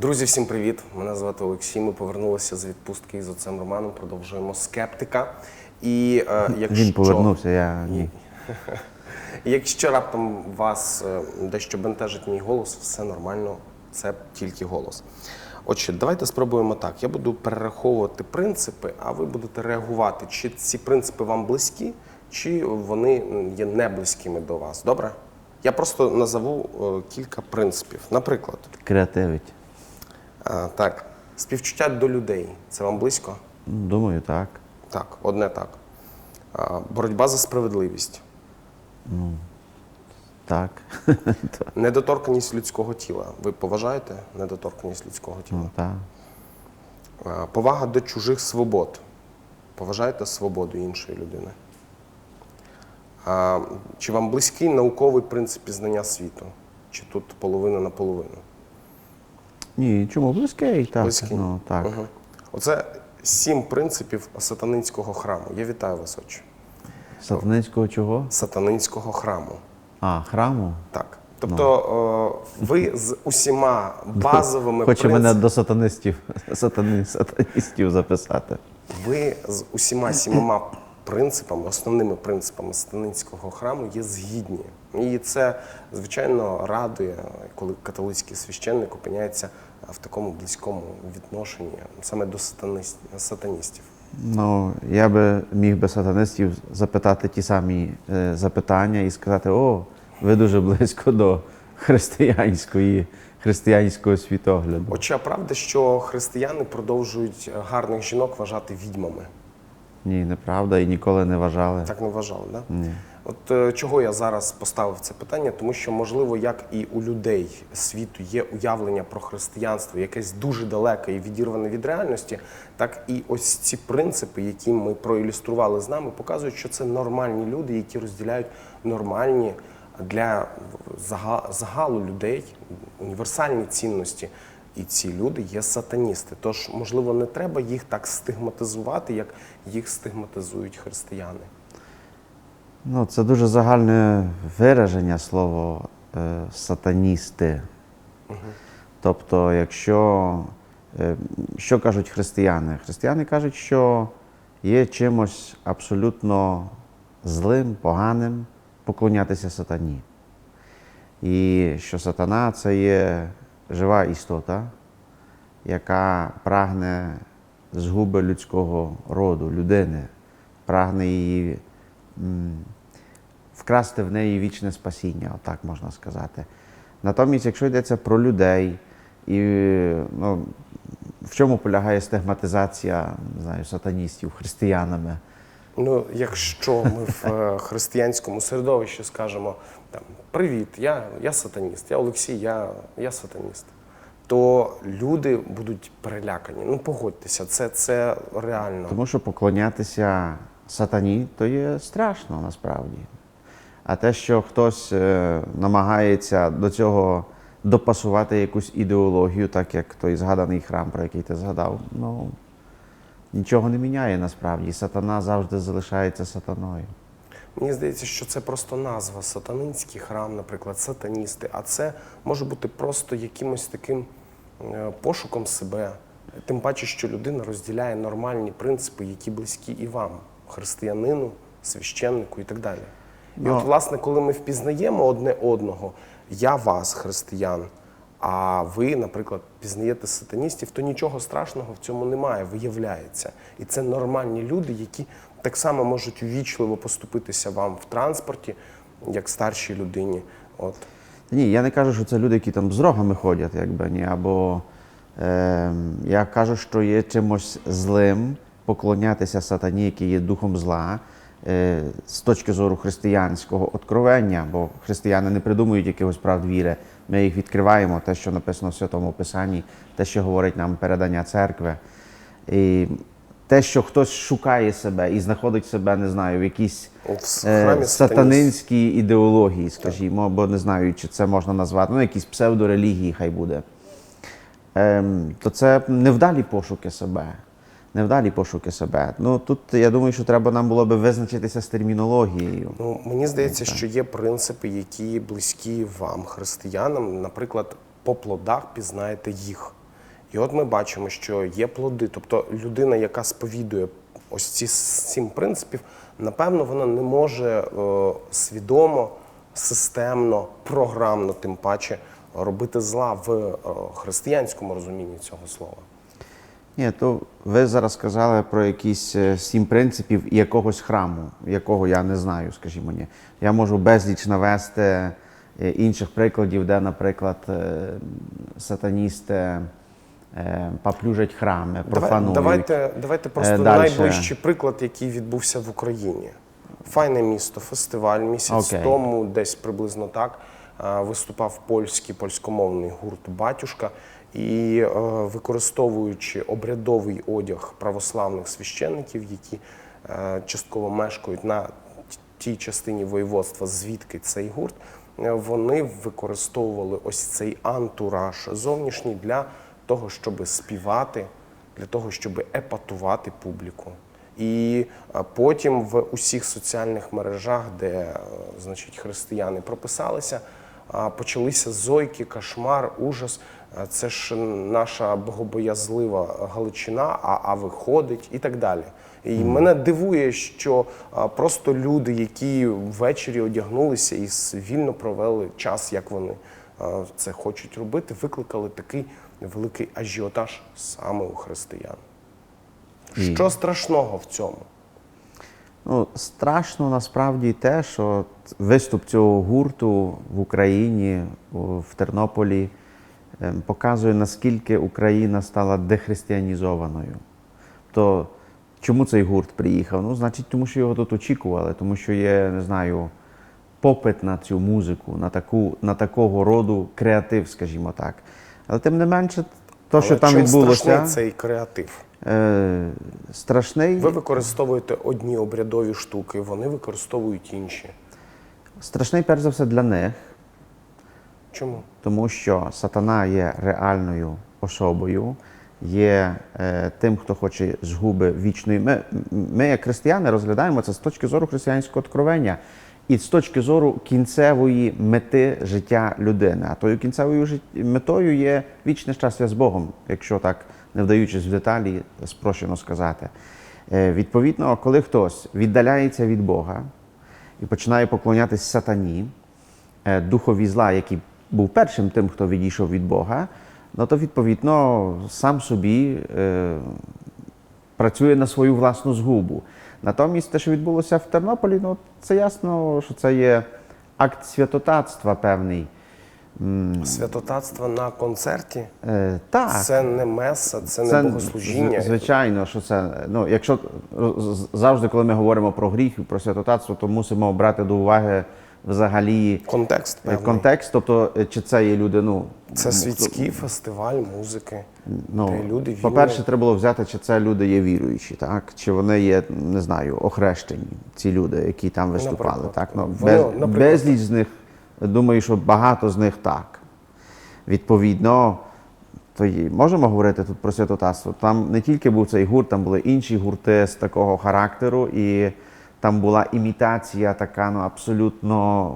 Друзі, всім привіт! Мене звати Олексій. Ми повернулися з відпустки із отцем Романом. Продовжуємо скептика. І е, якщо Він повернувся, я ні. Якщо раптом вас е, дещо бентежить мій голос, все нормально, це тільки голос. Отже, давайте спробуємо так. Я буду перераховувати принципи, а ви будете реагувати, чи ці принципи вам близькі, чи вони є не близькими до вас. Добре? Я просто назову е, кілька принципів. Наприклад, Креативить. Е, так, співчуття до людей це вам близько? Ну, Думаю, так. Так, одне так. Е, Боротьба за справедливість. Так. Недоторканість людського тіла. Ви поважаєте недоторканість людського тіла? Ну, так. Е, Повага до чужих свобод. Поважаєте свободу іншої людини? А, Чи вам близький науковий принцип пізнання світу? Чи тут половина на половину? Ні, чому близький? Так. Близький? Ну, так. Угу. Оце сім принципів сатанинського храму. Я вітаю вас, отче. Сатанинського чого? Сатанинського храму. А, храму? Так. Тобто е, ви з усіма базовими Хоче принципами. мене до сатанистів, сатани, сатаністів записати. Ви з усіма сімома принципами, основними принципами сатанинського храму є згідні. І це, звичайно, радує, коли католицький священник опиняється в такому близькому відношенні саме до сатаністів. Ну, я би міг би сатанистів запитати ті самі е, запитання і сказати: о, ви дуже близько до християнської, християнського світогляду. Хоча правда, що християни продовжують гарних жінок вважати відьмами. Ні, неправда, і ніколи не вважали. Так не вважали, да? Ні. От е, чого я зараз поставив це питання? Тому що, можливо, як і у людей світу є уявлення про християнство, якесь дуже далеке і відірване від реальності, так і ось ці принципи, які ми проілюстрували з нами, показують, що це нормальні люди, які розділяють нормальні для загалу людей універсальні цінності. І ці люди є сатаністи. Тож, можливо, не треба їх так стигматизувати, як їх стигматизують християни. Ну, це дуже загальне вираження слово е, сатаністи. Тобто, якщо е, що кажуть християни? Християни кажуть, що є чимось абсолютно злим, поганим поклонятися сатані. І що сатана це є жива істота, яка прагне згуби людського роду, людини, прагне її вкрасти в неї вічне спасіння, отак можна сказати. Натомість, якщо йдеться про людей, і ну, в чому полягає стигматизація не знаю, сатаністів християнами? Ну, якщо ми в е, християнському середовищі скажемо там привіт, я, я сатаніст, я Олексій, я, я сатаніст, то люди будуть перелякані. Ну погодьтеся, це, це реально. Тому що поклонятися сатані то є страшно насправді. А те, що хтось е, намагається до цього допасувати якусь ідеологію, так як той згаданий храм, про який ти згадав, ну нічого не міняє насправді. Сатана завжди залишається сатаною. Мені здається, що це просто назва сатанинський храм, наприклад, сатаністи. А це може бути просто якимось таким е, пошуком себе. Тим паче, що людина розділяє нормальні принципи, які близькі і вам, християнину, священнику і так далі. І Ну, от, власне, коли ми впізнаємо одне одного, я вас, християн, а ви, наприклад, пізнаєте сатаністів, то нічого страшного в цьому немає, виявляється. І це нормальні люди, які так само можуть ввічливо поступитися вам в транспорті, як старшій людині. От. Ні, я не кажу, що це люди, які там з рогами ходять, якби ні. Або е, я кажу, що є чимось злим поклонятися сатані, який є духом зла, е, з точки зору християнського откровення, бо християни не придумують якихось правд віри. Ми їх відкриваємо, те, що написано в Святому Писанні, те, що говорить нам передання церкви. І те, що хтось шукає себе і знаходить себе, не знаю, в якійсь е, сатанинській ідеології, скажімо, бо не знаю, чи це можна назвати, ну, якісь псевдорелігії, хай буде. Ем, то це невдалі пошуки себе. Невдалі пошуки себе. Ну тут я думаю, що треба нам було би визначитися з термінологією. Ну, мені здається, що є принципи, які близькі вам, християнам. Наприклад, по плодах пізнаєте їх. І от ми бачимо, що є плоди. Тобто людина, яка сповідує ось ці сім принципів, напевно, вона не може е, свідомо, системно, програмно, тим паче, робити зла в е, християнському розумінні цього слова. Ні, то ви зараз сказали про якісь е, сім принципів якогось храму, якого я не знаю, скажімо ні. Я можу безліч навести е, інших прикладів, де, наприклад, е, сатаністи поплюжать храми, профанують. давайте, давайте просто дальше. найближчий приклад, який відбувся в Україні. Файне місто, фестиваль місяць Окей. тому, десь приблизно так, виступав польський польськомовний гурт Батюшка. І е, використовуючи обрядовий одяг православних священників, які е, частково мешкають на тій частині воєводства, звідки цей гурт, е, вони використовували ось цей антураж зовнішній для того, щоб співати, для того, щоб епатувати публіку. І потім в усіх соціальних мережах, де значить, християни прописалися, почалися зойки, кошмар, ужас. Е, Це ж наша богобоязлива Галичина, а, а виходить і так далі. І мене дивує, що а, просто люди, які ввечері одягнулися і вільно провели час, як вони а, це хочуть робити, викликали такий великий ажіотаж саме у християн. Що страшного в цьому? Ну, страшно насправді те, що виступ цього гурту в Україні, в Тернополі, показує, наскільки Україна стала дехристиянізованою. То чому цей гурт приїхав? Ну, значить, тому що його тут очікували, тому що є, не знаю, попит на цю музику, на, таку, на такого роду креатив, скажімо так. Але тим не менше, то, що Але там чим відбулося, страшний цей креатив? е, страшний. Ви використовуєте одні обрядові штуки, вони використовують інші. Страшний, перш за все, для них, Чому? тому що сатана є реальною особою, є е, тим, хто хоче згуби вічної. Ми, ми, як християни, розглядаємо це з точки зору християнського откровення і з точки зору кінцевої мети життя людини. А тою кінцевою жит- метою є вічне щастя з Богом, якщо так не вдаючись в деталі, спрощено сказати. Е, відповідно, коли хтось віддаляється від Бога і починає поклонятись сатані, е, духові зла, який був першим тим, хто відійшов від Бога, ну то відповідно сам собі е, працює на свою власну згубу. Натомість те, що відбулося в Тернополі, ну це ясно, що це є акт святотатства певний. Святотатство на концерті Е, так, це не меса, це, не богослужіння. Звичайно, що це. Ну, якщо завжди, коли ми говоримо про гріх і про святотатство, то мусимо брати до уваги взагалі Контекст е, певний. контекст, тобто, е, чи це є люди, ну. Це ну, світський фестиваль музики, Ну, де люди вільно... по-перше, треба було взяти, чи це люди є віруючі, так? Чи вони є, не знаю, охрещені, ці люди, які там виступали. Наприклад, так? Ну, вони, без, наприклад, безліч з них, думаю, що багато з них так. Відповідно, то є, можемо говорити тут про святотатство. Там не тільки був цей гурт, там були інші гурти з такого характеру, і там була імітація така, ну, абсолютно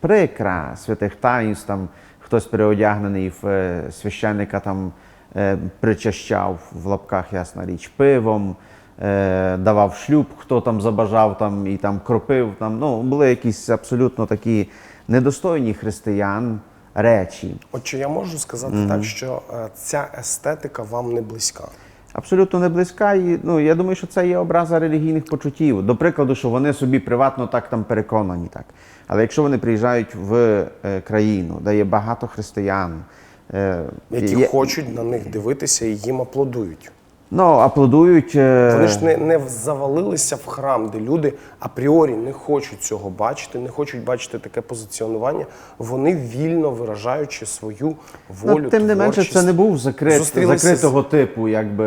прикра святих таїнств. Там хтось переодягнений в е, священника там е, причащав в лапках, ясна річ, пивом, е, давав шлюб, хто там забажав там, і там кропив. Там, ну, були якісь абсолютно такі недостойні християн речі. От чи я можу сказати так, що ця естетика вам не близька? Абсолютно не близька. І ну я думаю, що це є образа релігійних почуттів. До прикладу, що вони собі приватно так там переконані, так. Але якщо вони приїжджають в е, країну, де є багато християн, е, Які є- хочуть на них дивитися і їм аплодують. Ну, аплодують. е, Вони ж не, не завалилися в храм, де люди апріорі не хочуть цього бачити, не хочуть бачити таке позиціонування. Вони вільно виражаючи свою волю. ну, тим не менше, це не був закрит, з- закритого типу, якби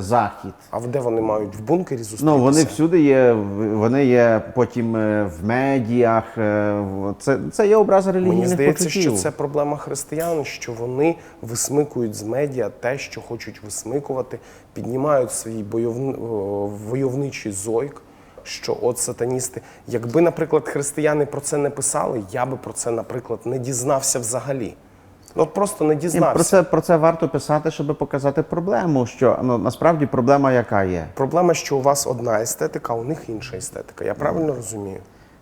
захід. А де вони мають в бункері зустрітися? Ну, вони всюди є, вони є потім е, в медіях. е, Це, це є образа релігійних Мені здається, почуттів. що це проблема християн, що вони висмикують з медіа те, що хочуть висмикувати, піднімають свій войовничий зойк. Що от сатаністи, якби, наприклад, християни про це не писали, я би про це, наприклад, не дізнався взагалі. Ну от просто не дізнався. про це про це варто писати, щоб показати проблему. Що ну насправді проблема яка є? Проблема, що у вас одна естетика, а у них інша естетика. Я правильно розумію?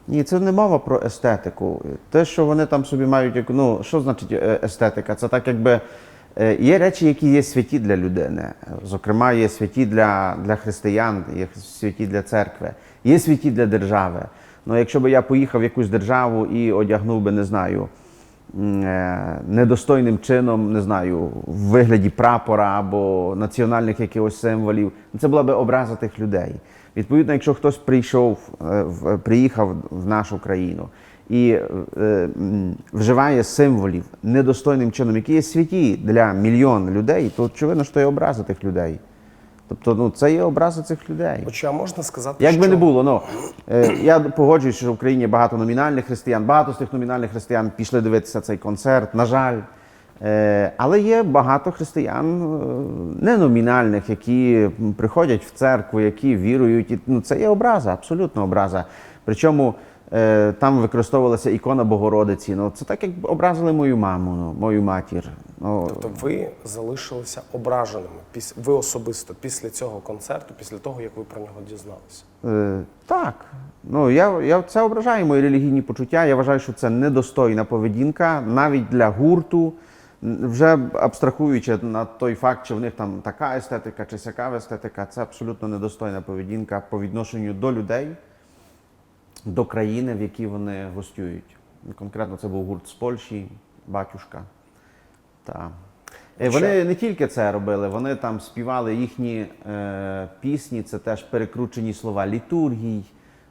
Ні, це не мова про естетику. Те, що вони там собі мають, ну що значить е, естетика? Це так, якби є речі, які є святі для людини. Зокрема, є святі для, для християн, є святі для церкви, є святі для держави. Ну, якщо б я поїхав в якусь державу і одягнув би, не знаю, е, недостойним чином, не знаю, в вигляді прапора або національних якихось символів, ну, це була би образа тих людей. Відповідно, якщо хтось прийшов, е, приїхав в нашу країну і е, вживає символів недостойним чином, які є святі для мільйон людей, то очевидно, що є образа тих людей. Тобто, ну це є образа цих людей. Хоча можна сказати, Як що би не було, ну е, я погоджуюсь, що в Україні багато номінальних християн, багато з тих номінальних християн пішли дивитися цей концерт, на жаль. Е, але є багато християн е, неномінальних, які приходять в церкву, які вірують. І, ну, це є образа, абсолютно образа. Причому там використовувалася ікона Богородиці. Ну, це так, як образили мою маму, ну, мою матір. Ну, Тобто ви залишилися ображеними піс- ви особисто після цього концерту, після того як ви про нього дізналися. Е, так. Ну, я, я, це ображає мої релігійні почуття. Я вважаю, що це недостойна поведінка навіть для гурту, вже абстрахуючи на той факт, що в них там така естетика чи сяка естетика, це абсолютно недостойна поведінка по відношенню до людей, до країни, в якій вони гостюють. Конкретно це був гурт з Польщі, батюшка. Та. Е, Вони не тільки це робили, вони там співали їхні е, пісні, це теж перекручені слова літургій.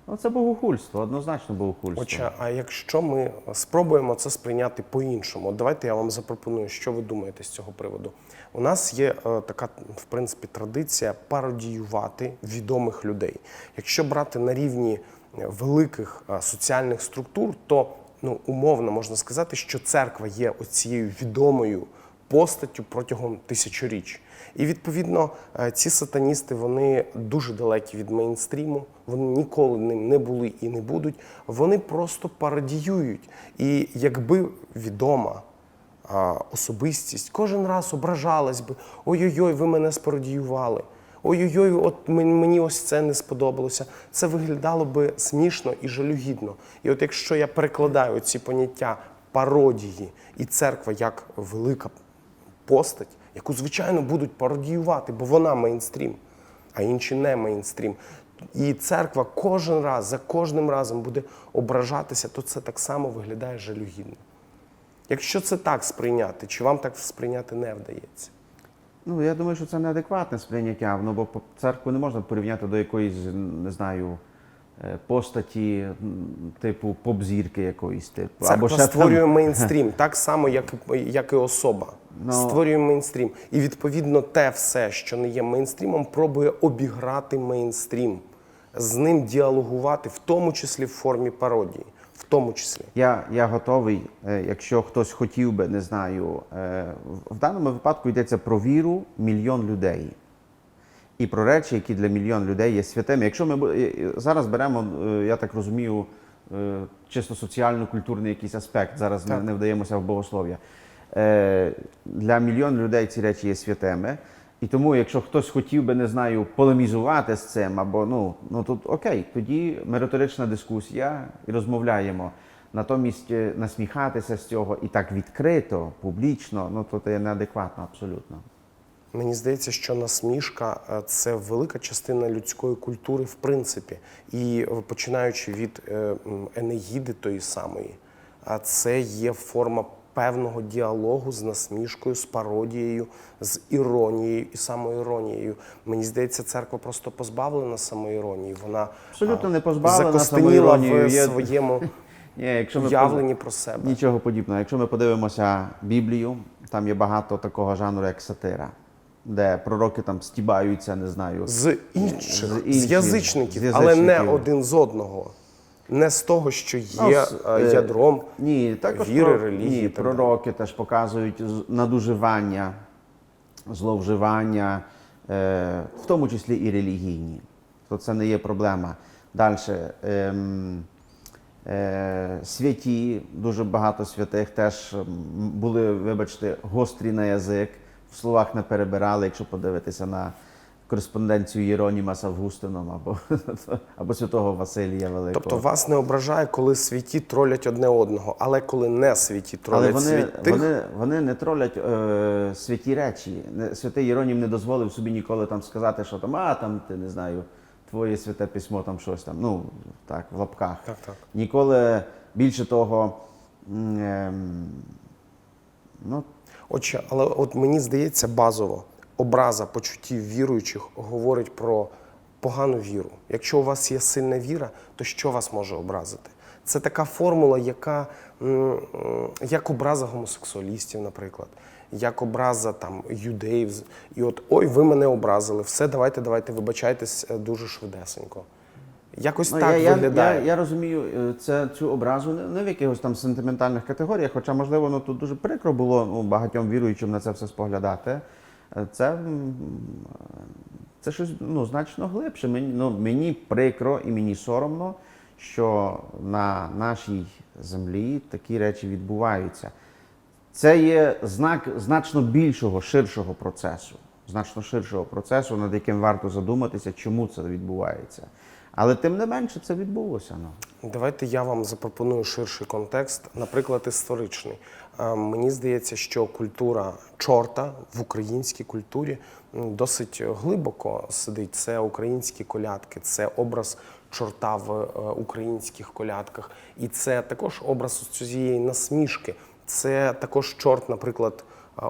Ну, це богохульство, однозначно богохульство. Отже, а якщо ми спробуємо це сприйняти по-іншому, давайте я вам запропоную, що ви думаєте з цього приводу. У нас є е, така, в принципі, традиція пародіювати відомих людей. Якщо брати на рівні великих е, соціальних структур, то ну, умовно можна сказати, що церква є оцією відомою постаттю протягом тисячоріч. І відповідно е, ці сатаністи вони дуже далекі від мейнстріму, вони ніколи ним не були і не будуть. Вони просто пародіюють. І якби відома особистість кожен раз ображалась би: ой-ой-ой, ви мене спародіювали. Ой-ой-ой, от мені ось це не сподобалося. Це виглядало би смішно і жалюгідно. І от якщо я перекладаю ці поняття пародії і церква як велика постать, яку, звичайно, будуть пародіювати, бо вона мейнстрім, а інші не мейнстрім. І церква кожен раз, за кожним разом буде ображатися, то це так само виглядає жалюгідно. Якщо це так сприйняти, чи вам так сприйняти не вдається? Ну, я думаю, що це неадекватне сприйняття. Ну, бо церкву не можна порівняти до якоїсь, не знаю, е, постаті, типу поп-зірки якоїсь типу. Церква ще там- створює мейнстрім, так само, як, як і особа. Ну. Створює мейнстрім. І відповідно те все, що не є мейнстрімом, пробує обіграти мейнстрім, з ним діалогувати, в тому числі в формі пародії. В тому числі. Я, я готовий, е, якщо хтось хотів би, не знаю, е, в- даному випадку йдеться про віру мільйон людей. І про речі, які для мільйон людей є святими. Якщо ми зараз беремо, е, я так розумію, чисто соціально-культурний якийсь аспект, зараз Так. не вдаємося в богослов'я. Для мільйон людей ці речі є святими. І тому, якщо хтось хотів би, не знаю, полемізувати з цим, або ну, ну тут окей, тоді ми риторична дискусія і розмовляємо. Натомість е, насміхатися з цього і так відкрито, публічно, ну то це неадекватно абсолютно. Мені здається, що насмішка е, це велика частина людської культури, в принципі. І е, починаючи від Енеїди тої самої, а це є форма певного діалогу з насмішкою, з пародією, з іронією і самоіронією. Мені здається, церква просто позбавлена самоіронії. Вона Абсолютно не позбавлена закостеніла в своєму Ні, якщо ми уявленні про себе. Нічого подібного. Якщо ми подивимося Біблію, там є багато такого жанру, як сатира, де пророки там стібаються, не знаю. З інших, З з, язичників, з але не один з одного. Не з того, що Ну, є з- е, ядром Ні, також віри, про- релігії. Ні, пророки теж показують надуживання, зловживання, е, в тому числі і релігійні. То це не є проблема. Далі. Ем, Е, святі, дуже багато святих теж були, вибачте, гострі на язик, в словах не перебирали, якщо подивитися на кореспонденцію Єроніма з Августином або, або святого Василія Великого. Тобто вас не ображає, коли святі тролять одне одного, але коли не святі Але тролять вони, святих, вони, вони не тролять е, святі речі. Святий Єронім не дозволив собі ніколи там сказати, що там, а там ти не знаю, твоє святе письмо, там щось там. Ну так, в лапках. Так, так. Ніколи більше того. ем, ну, Отже, але от мені здається, базово образа почуттів віруючих говорить про погану віру. Якщо у вас є сильна віра, то що вас може образити? Це така формула, яка як образа гомосексуалістів, наприклад, як образа там юдеїв. І от ой, ви мене образили, все, давайте, давайте, вибачайтесь е, дуже швидесенько. Якось Ну, так я, я, виглядає. я, я розумію е, це, цю образу не, не в якихось там сентиментальних категоріях, хоча, можливо, ну, тут дуже прикро було ну, багатьом віруючим на це все споглядати. Це, це щось ну, значно глибше. Мені, ну, мені прикро і мені соромно, що на нашій землі такі речі відбуваються. Це є знак значно більшого, ширшого процесу, значно ширшого процесу, над яким варто задуматися, чому це відбувається. Але тим не менше це відбулося. Ну. Давайте я вам запропоную ширший контекст, наприклад, історичний. Е, Мені здається, що культура чорта в українській культурі досить глибоко сидить. Це українські колядки, це образ чорта в е, українських колядках, і це також образ цієї насмішки. Це також чорт, наприклад,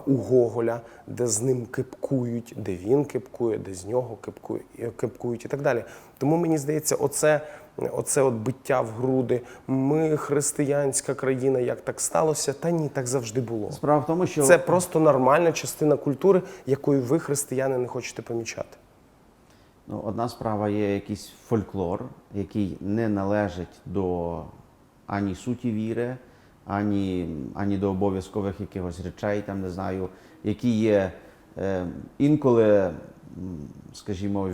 у Гоголя, де з ним кипкують, де він кипкує, де з нього кипкує, кипкують і так далі. Тому мені здається, оце, оце от биття в груди. Ми християнська країна, як так сталося? Та ні, так завжди було. Справа в тому, що Це просто нормальна частина культури, якою ви, християни, не хочете помічати. ну, одна справа є якийсь фольклор, який не належить до ані суті віри, ані, ані до обов'язкових якихось речей, там не знаю, які є е, інколи, скажімо,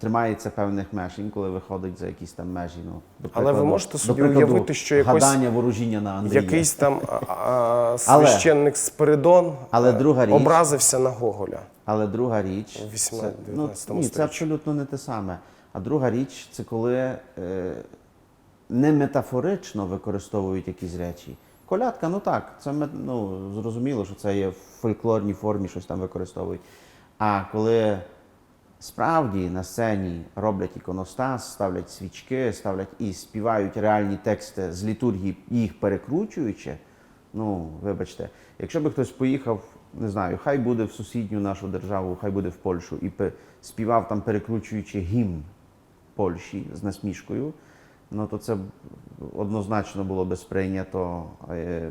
тримається певних меж, інколи виходить за якісь там межі. Ну, до Але ви можете собі уявити, що якось- гадання ворожіння на Андрія. Якийсь там а, а, Але- священник Спиридон Але е, друга річ- образився на Гоголя. Але друга річ, У 18-19 це, ну, ні, це абсолютно не те саме. А друга річ це коли е, не метафорично використовують якісь речі. Колядка, ну так, це ну, зрозуміло, що це є в фольклорній формі, щось там використовують. А коли справді на сцені роблять іконостас, ставлять свічки, ставлять і співають реальні тексти з літургії, їх перекручуючи, ну, вибачте, якщо би хтось поїхав, не знаю, хай буде в сусідню нашу державу, хай буде в Польщу, і співав там, перекручуючи гімн Польщі з насмішкою, ну то це однозначно було би сприйнято е,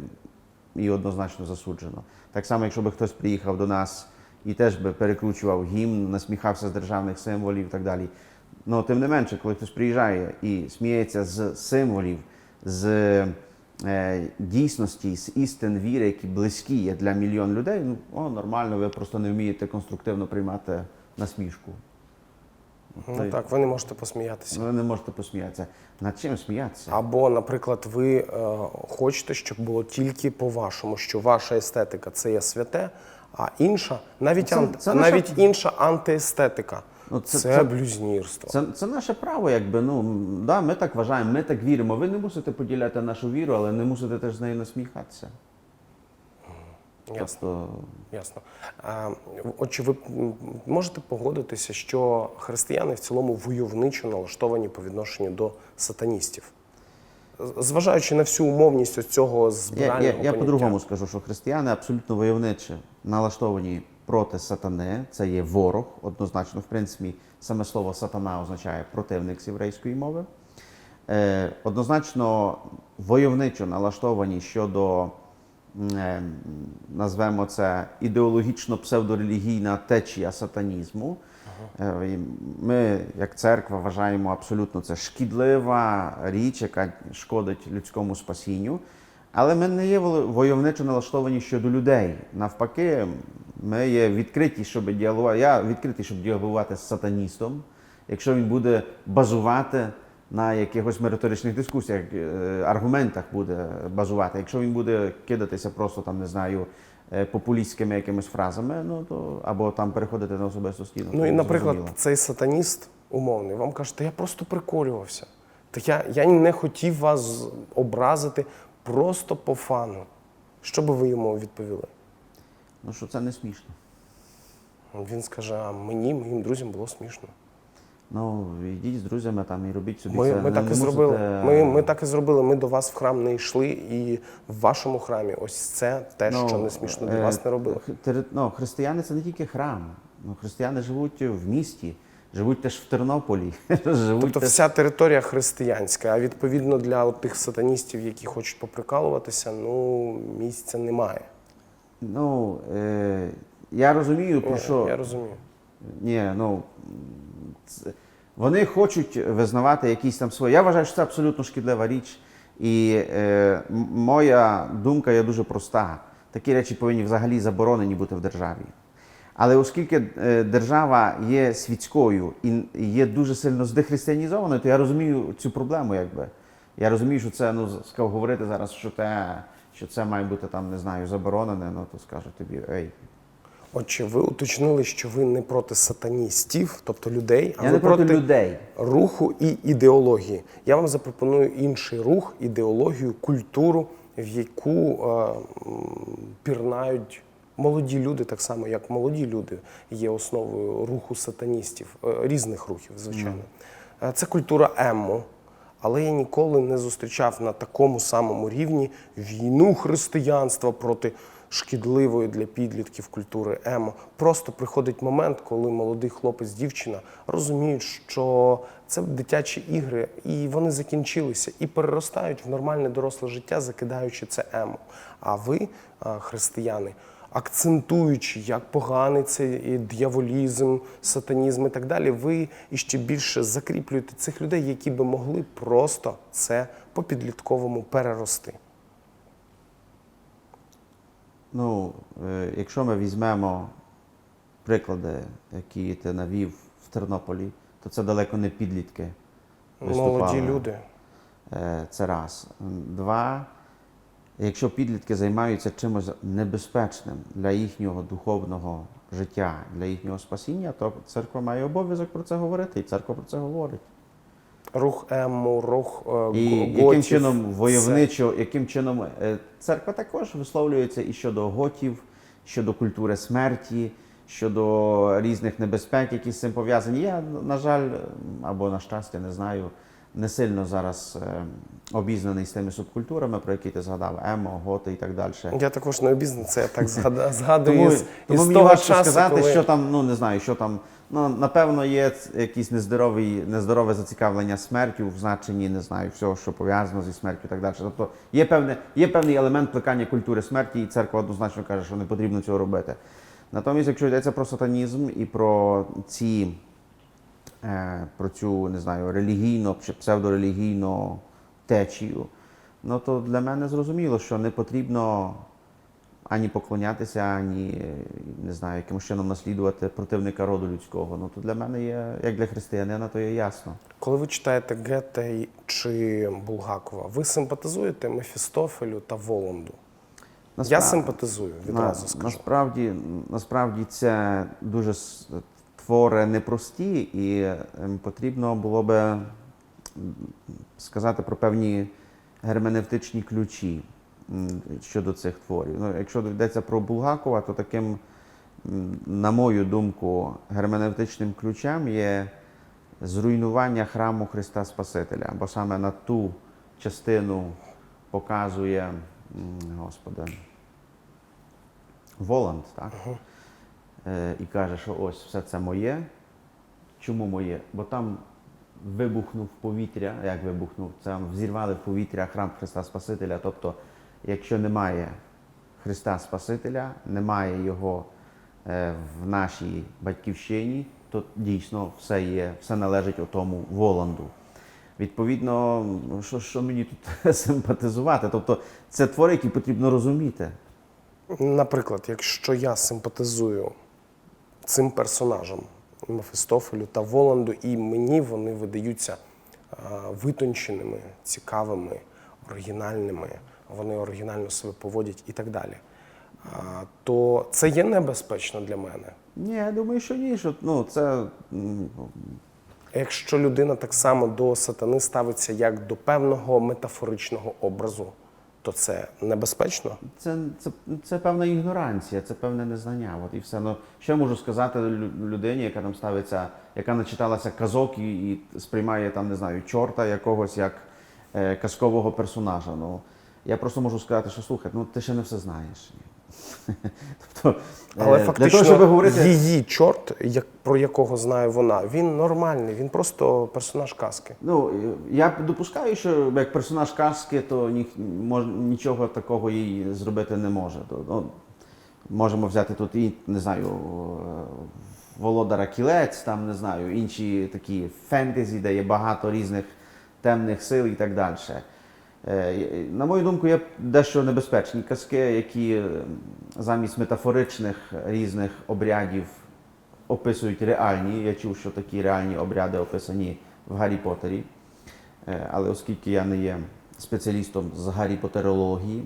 і однозначно засуджено. Так само, якщо би хтось приїхав до нас і теж би перекручував гімн, насміхався з державних символів і так далі. Ну, тим не менше, коли хтось приїжджає і сміється з символів, з е, дійсності, з істин віри, які близькі є для мільйон людей, ну о, нормально, ви просто не вмієте конструктивно приймати насмішку. Ну так, ви не можете посміятися. Ви не можете посміятися. Над чим сміятися? Або, наприклад, ви е, хочете, щоб було тільки по-вашому, що ваша естетика це є святе, а інша, навіть, Це- ант- це наша- навіть інша антиестетика. Ну, це- це, це- блюзнірство. Це, це наше право, якби ну да, ми так вважаємо, ми так віримо. Ви не мусите поділяти нашу віру, але не мусите теж з нею насміхатися. Ясно. Тобто, Ясно. А, Отже, ви можете погодитися, що християни в цілому войовничо налаштовані по відношенню до сатаністів? Зважаючи на всю умовність ось цього я, збирального я, я поняття. по-другому скажу, що християни абсолютно войовниче налаштовані проти сатани. Це є ворог. Однозначно, в принципі, саме слово сатана означає противник з єврейської мови. Е, однозначно войовничо налаштовані щодо, е, назвемо це ідеологічно-псевдорелігійна течія сатанізму. Е, і Ми, як церква, вважаємо абсолютно це шкідлива річ, яка шкодить людському спасінню. Але ми не є войовничо налаштовані щодо людей. Навпаки, ми є відкриті, щоб діалогувати. Я відкритий, щоб діалогувати з сатаністом, якщо він буде базувати на якихось метафоричних дискусіях, е, аргументах буде базувати. Якщо він буде кидатися просто там, не знаю, е, популістськими якимись фразами, ну то або там переходити на особисту стіну. Ну і, наприклад, зрозуміло. цей сатаніст умовний вам каже, та я просто приколювався. Та я, я не хотів вас образити просто по фану. Що би ви йому відповіли? ну що це не смішно. Він скаже: а мені, моїм друзям було смішно. Ну, йдіть з друзями там і робіть собі Ми, це. ми так і не зробили. мусите- Ми, ми так і зробили. Ми до вас в храм не йшли, і в вашому храмі ось це те, що не смішно для е, вас не робили. тери- Ну, християни це не тільки храм. Ну, християни живуть в місті, живуть теж в Тернополі. живуть Тобто теж... вся територія християнська, а відповідно для от тих сатаністів, які хочуть поприкалуватися, ну місця немає. Ну, е, я розумію, про Ні, що. Я розумію. Ні, ну вони хочуть визнавати якісь там свої. Я вважаю, що це абсолютно шкідлива річ. І е, моя думка є дуже проста. Такі речі повинні взагалі заборонені бути в державі. Але оскільки е, держава є світською і є дуже сильно здехристиянізованою, то я розумію цю проблему, якби. Я розумію, що це ну сказав говорити зараз, що те, що це має бути там, не знаю, заборонене, ну то скажу тобі, ей, Отже, ви уточнили, що ви не проти сатаністів, тобто людей, а я ви не проти людей. руху і ідеології. Я вам запропоную інший рух, ідеологію, культуру, в яку е, пірнають молоді люди, так само як молоді люди є основою руху сатаністів, е, різних рухів, звичайно. Е, Це культура емо. Але я ніколи не зустрічав на такому самому рівні війну християнства проти шкідливої для підлітків культури емо. Просто приходить момент, коли молодий хлопець, дівчина розуміють, що це дитячі ігри, і вони закінчилися і переростають в нормальне доросле життя, закидаючи це емо. А ви, християни, акцентуючи, як поганий цей і дьяволізм, сатанізм і так далі, ви іще більше закріплюєте цих людей, які би могли просто це по підлітковому перерости. Ну, е, якщо ми візьмемо приклади, які ти навів в Тернополі, то це далеко не підлітки. виступали. Молоді люди. Е, Це раз. Два. Якщо підлітки займаються чимось небезпечним для їхнього духовного життя, для їхнього спасіння, то церква має обов'язок про це говорити, і церква про це говорить. Рух ему, рух е, І готів. яким чином войовничо, яким чином е, церква також висловлюється і щодо готів, щодо культури смерті, щодо різних небезпек, які з цим пов'язані. Я, на жаль, або на щастя, не знаю, не сильно зараз е, обізнаний з тими субкультурами, про які ти згадав, емо, готи і так далі. Я також не обізнаний, це я так згада- згадую Тому, із, тому із мені того важко часу, сказати, коли... що там, ну не знаю, що там. Ну, напевно, є якісь нездорові, нездорове зацікавлення смертю в значенні, не знаю, всього, що пов'язано зі смертю і так далі. Тобто є, певне, є певний елемент плекання культури смерті, і церква однозначно каже, що не потрібно цього робити. Натомість, якщо йдеться про сатанізм і про ці, про цю, не знаю, релігійну чи псевдорелігійну течію, ну то для мене зрозуміло, що не потрібно ані поклонятися, ані е, не знаю, якимось чином наслідувати противника роду людського. Ну то для мене є, як для християнина, то є ясно. Коли ви читаєте Гете чи Булгакова, ви симпатизуєте Мефістофелю та Воланду? Я симпатизую, відразу На- скажу. Насправді, насправді це дуже твори непрості, і ем, потрібно було би сказати про певні герменевтичні ключі щодо цих творів. Ну, якщо йдеться про Булгакова, то таким, на мою думку, герменевтичним ключем є зруйнування храму Христа Спасителя, бо саме на ту частину показує, Господи, Воланд, так? Е, і каже, що ось все це моє. Чому моє? Бо там вибухнув повітря, як вибухнув, це взірвали в повітря храм Христа Спасителя. Тобто, якщо немає Христа Спасителя, немає його е, в нашій батьківщині, то дійсно все є, все належить отому Воланду. Відповідно, що, що мені тут симпатизувати? Тобто, це твори, які потрібно розуміти. Наприклад, якщо я симпатизую цим персонажам Мефістофелю та Воланду, і мені вони видаються витонченими, цікавими, оригінальними, вони оригінально себе поводять і так далі. То це є небезпечно для мене. Ні, я думаю, що ні. Що, ну, це, Якщо людина так само до сатани ставиться як до певного метафоричного образу, то це небезпечно. це, це, це певна ігноранція, це певне незнання. От і все. Ну, що я можу сказати лю- людині, яка там ставиться, яка начиталася казок і, і сприймає там, не знаю, чорта якогось як е, казкового персонажа. Ну, я просто можу сказати, що слухай, ну ти ще не все знаєш. тобто, Але е, фактично для того, щоб говорити, її чорт, як, про якого знає вона, він нормальний, він просто персонаж казки. Ну, я допускаю, що як персонаж казки, то ні, мож, нічого такого їй зробити не може. То, Ну, можемо взяти тут і, не знаю, е, Володара Кілець, там, не знаю, інші такі фентезі, де є багато різних темних сил і так далі. Е, На мою думку, є дещо небезпечні казки, які е, замість метафоричних різних обрядів описують реальні. Я чув, що такі реальні обряди описані в Гаррі Поттері. Е, Але оскільки я не є спеціалістом з Гаррі Поттерології,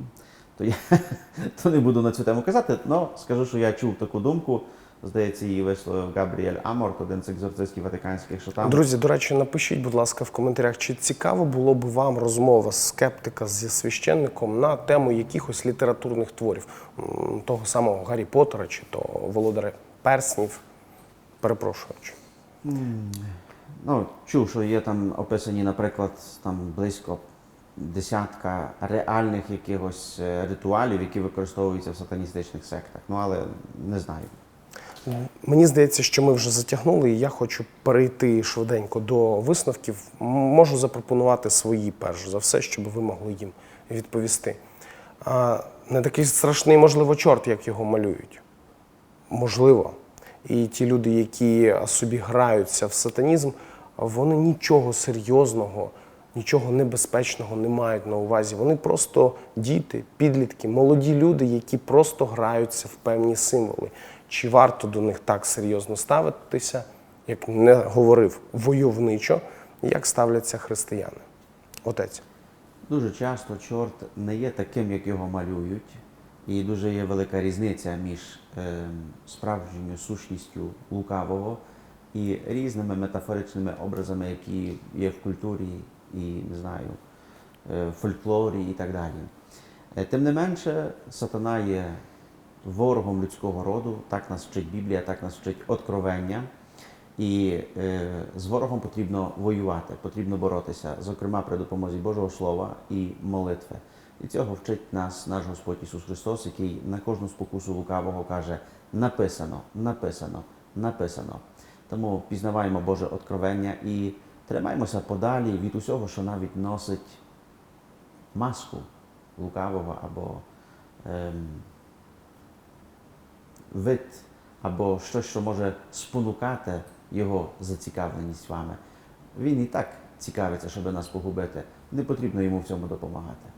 то я то не буду на цю тему казати. але скажу, що я чув таку думку. Здається, її висловив Габріель Аморт, один з екзорцистів ватиканських, що там Друзі, до речі, напишіть, будь ласка, в коментарях, чи цікаво було б вам розмова скептика зі священником на тему якихось літературних творів, того самого Гаррі Поттера чи то Володаря Перснів. Перепрошуючи. Ну, чув, що є там описані, наприклад, там близько десятка реальних якихось е, ритуалів, які використовуються в сатаністичних сектах. Ну, але не знаю. Мені здається, що ми вже затягнули, і я хочу перейти швиденько до висновків. Можу запропонувати свої, перш за все, щоб ви могли їм відповісти. Не такий страшний, можливо, чорт, як його малюють. Можливо. І ті люди, які собі граються в сатанізм, вони нічого серйозного, нічого небезпечного не мають на увазі. Вони просто діти, підлітки, молоді люди, які просто граються в певні символи. Чи варто до них так серйозно ставитися, як не говорив войовничо, як ставляться християни? Отець. Дуже часто чорт не є таким, як його малюють, і дуже є велика різниця між е, справжньою сущністю лукавого і різними метафоричними образами, які є в культурі і не знаю, е, фольклорі і так далі. Е, Тим не менше, сатана є ворогом людського роду, так нас вчить Біблія, так нас вчить откровення. І е, з ворогом потрібно воювати, потрібно боротися, зокрема при допомозі Божого Слова і молитви. І цього вчить нас наш Господь Ісус Христос, який на кожну спокусу лукавого каже: написано, написано, написано. Тому пізнаваємо Боже откровення і тримаємося подалі від усього, що навіть носить маску лукавого або ем, вид, або щось, що може спонукати його зацікавленість вами. Він і так цікавиться, щоб нас погубити. Не потрібно йому в цьому допомагати.